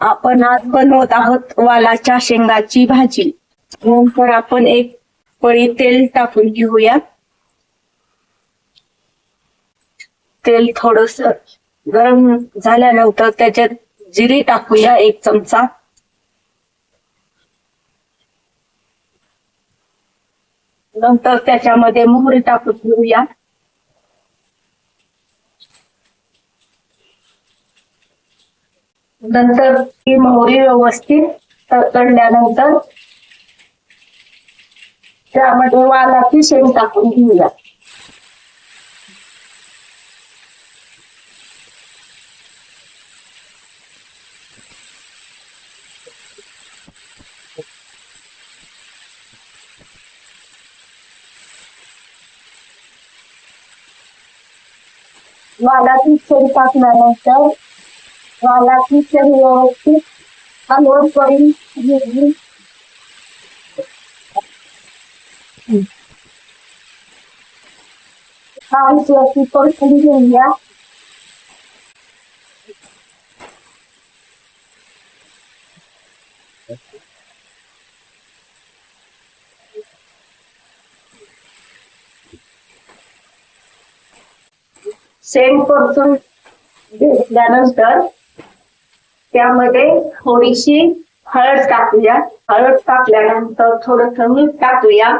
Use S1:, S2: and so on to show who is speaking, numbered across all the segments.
S1: आपण आज बनवत आहोत वालाच्या शेंगाची भाजी. नंतर आपण एक पळी तेल टाकून घेऊया. तेल थोडस गरम झाल्यानंतर त्याच्यात जिरी टाकूया एक चमचा. नंतर त्याच्यामध्ये मोहरी टाकून घेऊया. नंतर ती मोहरी व्यवस्थित तडल्यानंतर त्यामध्ये वालाची शेंग टाकून घेऊया. वालाची शेंग टाकल्यानंतर वालाची शेंग व्यवस्थित हलवून करून घेतली छान अशी परतून घेऊया शेंग परतून घेतल्यानंतर त्यामध्ये थोडीशी हळद टाकूया. हळद टाकल्यानंतर थोडस मीठ टाकूया.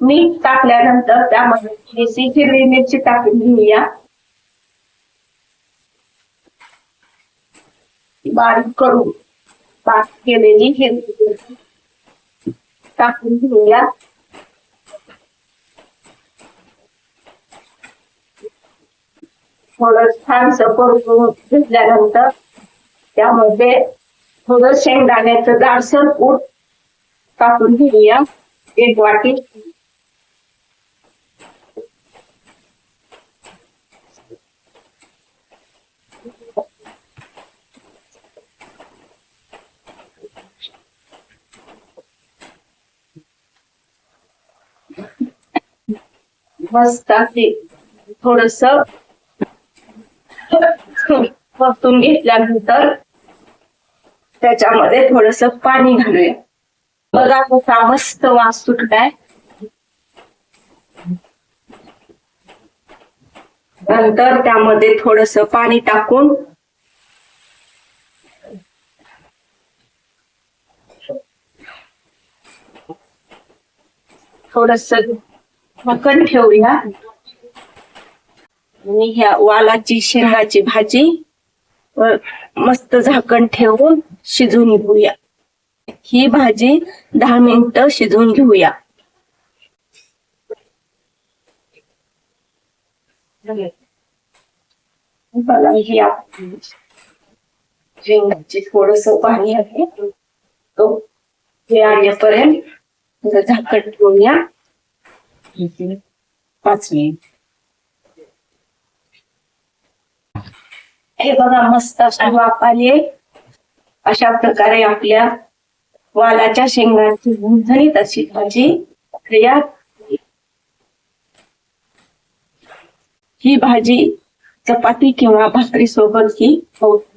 S1: मीठ टाकल्यानंतर त्यामध्ये थोडीशी हिरवी मिरची टाकून घेऊया. बारीक करू पाक केलेली हे टाकून घेऊया. थोडं छानस करून घेतल्यानंतर त्यामध्ये थोडं शेंगदाण्याचं जाडसर कूट टाकून घेऊया. एक वाटी. मस्त असे थोडस परतून घेतल्यानंतर त्याच्यामध्ये थोडस पाणी घालूया. बघा कसा मस्त वास सुटलाय. नंतर त्यामध्ये थोडस पाणी टाकून थोडस झाकण ठेवूया. आणि ह्या वालाची शेंगाची भाजी मस्त झाकण ठेवून शिजून घेऊया. ही भाजी दहा मिनिट शिजवून घेऊया. शेंगाची थोडस पाणी आहे. तो हे आणेपर्यंत झाकण ठेवूया. पाच मिनिट हे बघा मस्त अशी वाफ आली अशा प्रकारे आपल्या वालाच्या शेंगांची झणझणीत अशी भाजी क्रिया ही भाजी चपाती किंवा भाकरी सोबत ही होत